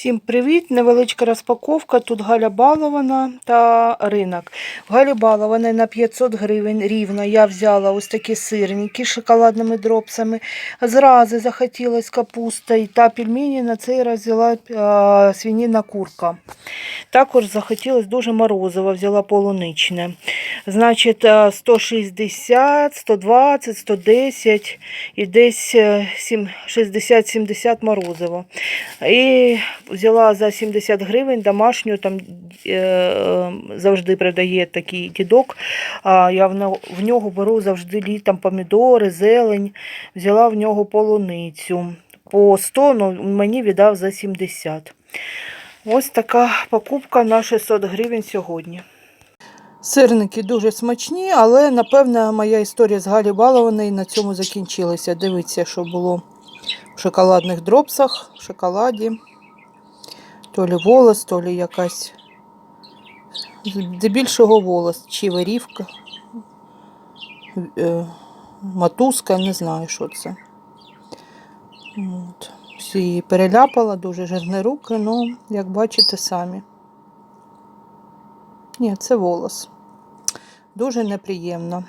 Всім привіт! Невеличка розпаковка. Тут Галя Балована та ринок. В Галі Балованої на 500 гривень рівно я взяла ось такі сирники з шоколадними дропсами. Зрази захотілось капуста та пельмені. На цей раз взяла свинина курка. Також захотілось дуже морозиво, взяла полуничне. Значить, 160, 120, 110 і десь е, 60-70 морозиво. І взяла за 70 гривень домашню, там е, завжди продає такий дідок. А я в, в нього беру завжди літом помідори, зелень. Взяла в нього полуницю. По 100, ну мені віддав за 70. Ось така покупка на 600 гривень сьогодні. Сирники дуже смачні, але напевно моя історія з Галі Балованої на цьому закінчилася. Дивіться, що було в шоколадних дропсах, в шоколаді. То лі волос, то лі якась. Здебільшого волос, чи вирівка, е, матузка, не знаю, що це. От. Всі переляпала, дуже жирні руки, ну, як бачите самі. Ні, це волос. Дуже неприємно.